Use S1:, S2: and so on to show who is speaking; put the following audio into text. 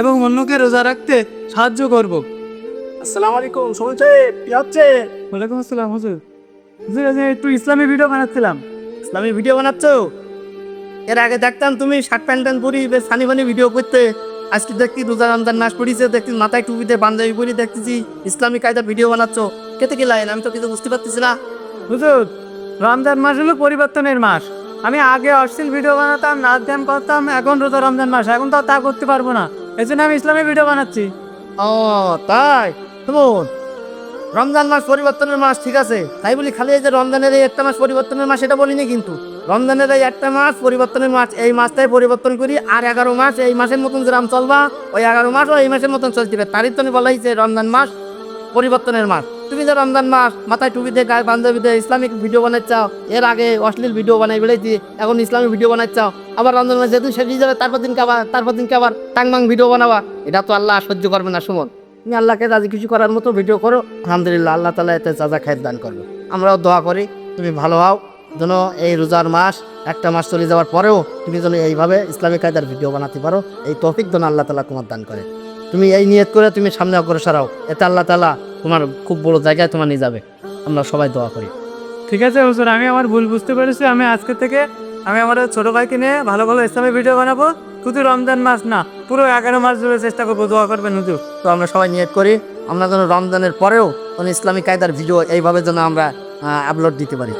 S1: এবং অন্যকে রোজা রাখতে সাহায্য করব।
S2: আসসালামু আলাইকুম সুমন সাহেব কি হচ্ছে?
S1: ওয়ালাইকুম আসসালাম হুজুর। হুজুর আজ একটু ইসলামী ভিডিও বানাচ্ছিলাম।
S2: ইসলামী ভিডিও বানাচ্ছ? এর আগে দেখতাম তুমি শার্ট প্যান্ট ট্যান্ট পরি বেশ ফানি ফানি ভিডিও করতে। আজকে দেখছি রোজা রমজান মাস পড়িছে দেখছি মাথায় টুপিতে পাঞ্জাবি পরি দেখতেছি ইসলামী কায়দার ভিডিও বানাচ্ছ। কেতে কি লাইন? আমি তো কিছু বুঝতে পারতেছি না।
S1: হুজুর রমজান মাস হলো পরিবর্তনের মাস। আমি আগে অশ্লীল ভিডিও বানাতাম নাচ ধ্যান করতাম এখন রোজা রমজান মাস। এখন তো আর তা করতে পারব না। এই জন্য আমি ইসলামের ভিডিও বানাচ্ছি।
S2: ও, তাই? শুনুন, রমজান মাস পরিবর্তনের মাস, ঠিক আছে? তাই বলি খালি এই যে রমজানের এই একটা মাস পরিবর্তনের মাস, এটা বলিনি কিন্তু। রমজানের এই একটা মাস, পরিবর্তনের মাস, এই মাসটাই পরিবর্তন করি, আর এগারো মাস, এই মাসের মতন যেরাম চলবা, ওই এগারো মাস ও এই মাসের মতন চলতে হবে তারই তো বলা হয়েছে রমজান মাস পরিবর্তনের মাস। তুমি যে রমজান মাস, মাথায় টুপি দিয়ে গায়ে বান্ধবী দিয়ে ইসলামিক ভিডিও বানাচ্ছাও, এর আগে অশ্লীল ভিডিও বানাই বেড়েছি এখন ইসলামিক ভিডিও বানাচ্ছাও, আবার রমজান মাস শেষ হয়ে যাবে, তারপর দিন আবার, তারপর দিনকে আবার টাংমাং ভিডিও বানাবা, এটা তো আল্লাহ সহ্য করবে না সুমন। তুমি আল্লাহকে রাজি কিছু করার মতো ভিডিও করো, আলহামদুলিল্লাহ আল্লাহ তালা এতে যা খায়ের দান করবে। আমরাও দোয়া করি, তুমি ভালো হও, যেন এই রোজার মাস, একটা মাস চলে যাওয়ার পরেও তুমি যেন এইভাবে ইসলামিক কায়দার ভিডিও বানাতে পারো, এই তৌফিক যেন আল্লাহ তালা তোমার দান করে। তুমি এই নিয়ত করে তুমি সামনে অগ্রসর হও, এতে আল্লাহ তালা তোমার খুব বড় জায়গায় তোমার নিয়ে যাবে। আমরা সবাই দোয়া করি।
S1: ঠিক আছে হুজুর আমি আমার ভুল বুঝতে পেরেছি। আমি আজকে থেকে আমি আমার ছোট ভাইকে নিয়ে ভালো ভালো ইসলামী ভিডিও বানাবো। শুধু রমজান মাস না পুরো এগারো মাস ধরে চেষ্টা করব দোয়া করবেন হুজুর।
S2: তো আমরা সবাই নিয়ত করি আমরা যেন রমজানের পরেও কোনো ইসলামিক কায়দার ভিডিও এইভাবে যেন আমরা আপলোড দিতে পারি।